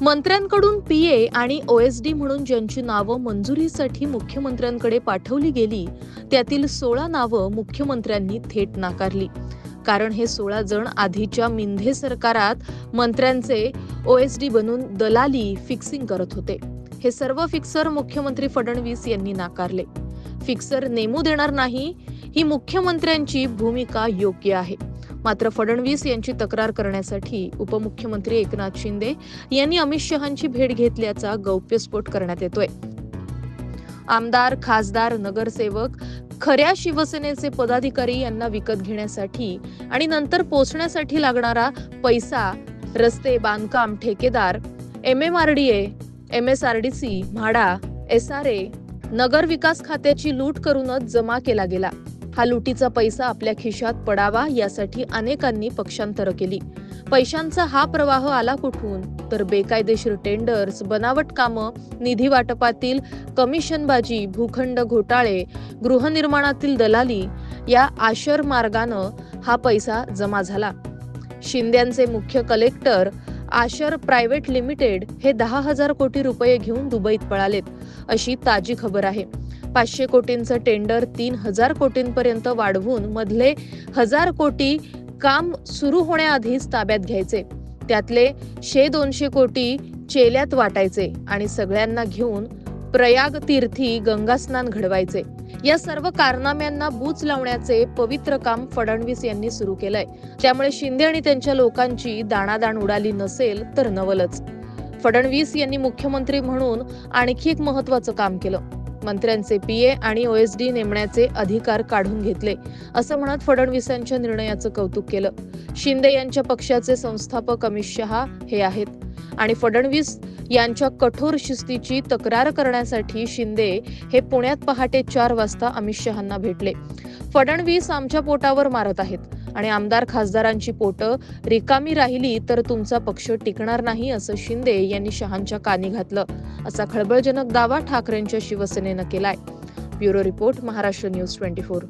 मंत्र्यांकडून PA आणि OSD म्हणून ज्यांची नावं मंजुरीसाठी मुख्यमंत्र्यांकडे पाठवली गेली त्यातील सोळा नावं मुख्यमंत्र्यांनी थेट नाकारली. कारण हे सोळा जण आधीच्या मिंधे सरकारात मंत्र्यांचे ओएसडी बनून दलाली फिक्सिंग करत होते. हे सर्व फिक्सर मुख्यमंत्री फडणवीस यांनी नाकारले. फिक्सर नेमू देणार नाही ही मुख्यमंत्र्यांची भूमिका योग्य आहे. मात्र फडणवीस यांची तक्रार करण्यासाठी उपमुख्यमंत्री एकनाथ शिंदे यांनी अमित शहांची भेट घेतल्याचा गौप्यस्फोट करण्यात येतोय. आमदार खासदार नगरसेवक खऱ्या शिवसेनेचे पदाधिकारी यांना विकत घेण्यासाठी आणि नंतर पोचण्यासाठी लागणारा पैसा रस्ते बांधकाम ठेकेदार M M R D M S R D C MHADA S R A नगर विकास खात्याची लूट करूनच जमा केला गेला. हा लुटीचा पैसा आपल्या खिशात पडावा यासाठी अनेकांनी पक्षांतर केली. पैशांचा हा प्रवाह आला कुठून? तर बेकायदेशीर टेंडर्स बनावट कामं निधी वाटपातील कमिशनबाजी भूखंड घोटाळे गृहनिर्माणातील दलाली या आशर मार्गानं हा पैसा जमा झाला. शिंद्यांचे मुख्य कलेक्टर आशर प्रायव्हेट लिमिटेड हे दहा हजार कोटी रुपये घेऊन दुबईत पळालेत अशी ताजी खबर आहे. पाचशे कोटींचं टेंडर तीन हजार कोटींपर्यंत वाढवून मधले हजार कोटी काम सुरू होण्याआधीच ताब्यात घ्यायचे. त्यातले शे दोनशे कोटी चेल्यात वाटायचे आणि सगळ्यांना घेऊन प्रयाग तीर्थी गंगास्नान घडवायचे. या सर्व कारनाम्यांना बूच लावण्याचे पवित्र काम फडणवीस यांनी सुरू केलंय. त्यामुळे शिंदे आणि त्यांच्या लोकांची दाणादाण उडाली नसेल तर नवलच. फडणवीस यांनी मुख्यमंत्री म्हणून आणखी एक महत्वाचं काम केलं. मंत्र्यांचे पीए आणि ओएसडी नेमण्याचे अधिकार काढून घेतले असं म्हणत फडणवीसांच्या निर्णयाचं कौतुक केलं. शिंदे यांच्या पक्षाचे संस्थापक अमित शहा हे आहेत. आणि फडणवीस यांच्या कठोर शिस्तीची तक्रार करण्यासाठी शिंदे हे पुण्यात पहाटे चार वाजता अमित शहांना भेटले. फडणवीस आमच्या पोटावर मारत आहेत. आणि आमदार खासदारांची पोटं रिकामी राहिली तर तुमचा पक्ष टिकणार नाही असं शिंदे यांनी शहांच्या कानी घातलं. असा खळबळजनक दावा ठाकरेंच्या शिवसेनेनं केलाय. Bureau report Maharashtra news twenty four.